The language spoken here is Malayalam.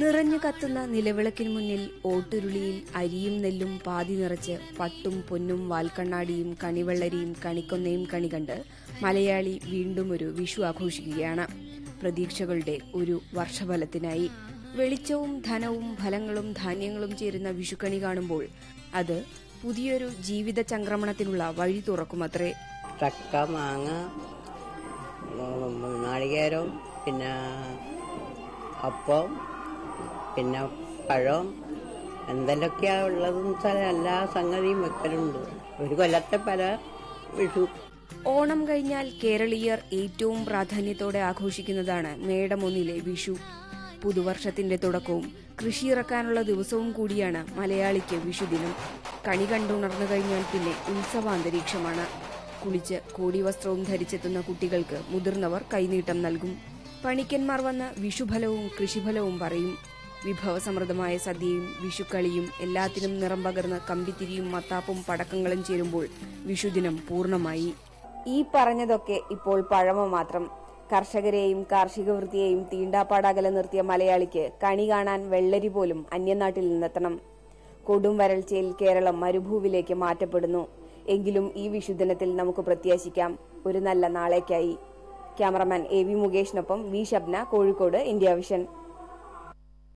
നിറഞ്ഞു കത്തുന്ന നിലവിളക്കിന് മുന്നിൽ ഓട്ടുരുളിയിൽ അരിയും നെല്ലും പാതി നിറച്ച് പട്ടും പൊന്നും വാൽക്കണ്ണാടിയും കണിവെള്ളരിയും കണിക്കൊന്നയും കണി കണ്ട് മലയാളി വീണ്ടും ഒരു വിഷു ആഘോഷിക്കുകയാണ്. പ്രതീക്ഷകളുടെ ഒരു വർഷഫലത്തിനായി. വെളിച്ചവും ധനവും ഫലങ്ങളും ധാന്യങ്ങളും ചേരുന്ന വിഷുക്കണി കാണുമ്പോൾ അത് പുതിയൊരു ജീവിത ചംക്രമണത്തിനുള്ള വഴി തുറക്കുമത്രേ. ചക്ക മാങ്ങ നാളികേരം പിന്നെ അപ്പം പിന്നെ പഴം എന്തെല്ലൊക്കെയാ ഉള്ളതെന്ന് വെച്ചാൽ എല്ലാ സംഗതിയും വെക്കലുണ്ട്. ഒരു കൊല്ലത്തെ പല വിഷു ഓണം കഴിഞ്ഞാൽ കേരളീയർ ഏറ്റവും പ്രാധാന്യത്തോടെ ആഘോഷിക്കുന്നതാണ് മേടമൊന്നിലെ വിഷു. പുതുവർഷത്തിന്റെ തുടക്കവും കൃഷിയിറക്കാനുള്ള ദിവസവും കൂടിയാണ് മലയാളിക്ക് വിഷുദിനം കണി കണ്ടുണർന്നു കഴിഞ്ഞാൽ പിന്നെ ഉത്സവാന്തരീക്ഷമാണ്. കുളിച്ച് കോടിവസ്ത്രവും ധരിച്ചെത്തുന്ന കുട്ടികൾക്ക് മുതിർന്നവർ കൈനീട്ടം നൽകും. പണിക്കന്മാർ വന്ന് വിഷുഫലവും കൃഷിഫലവും പറയും. വിഭവസമൃദ്ധമായ സദ്യയും വിഷുക്കളിയും എല്ലാത്തിനും നിറം പകർന്ന് കമ്പിത്തിരിയും മത്താപ്പും പടക്കങ്ങളും ചേരുമ്പോൾ വിഷുദിനം പൂർണമായി. ഈ പറഞ്ഞതൊക്കെ ഇപ്പോൾ പഴമ മാത്രം. കർഷകരെയും കാർഷിക വൃത്തിയെയും തീണ്ടാപ്പാടകല നിർത്തിയ മലയാളിക്ക് കണി കാണാൻ വെള്ളരി പോലും അന്യനാട്ടിൽ നിന്നെത്തണം. കൊടും വരൾച്ചയിൽ കേരളം മരുഭൂവിലേക്ക് മാറ്റപ്പെടുന്നു. എങ്കിലും ഈ വിശുദ്ധനത്തിൽ നമുക്ക് പ്രത്യാശിക്കാം ഒരു നല്ല നാളേക്കായി. Cameraman A V മുകേഷിനൊപ്പം V Shabna Kozhikode India Vision.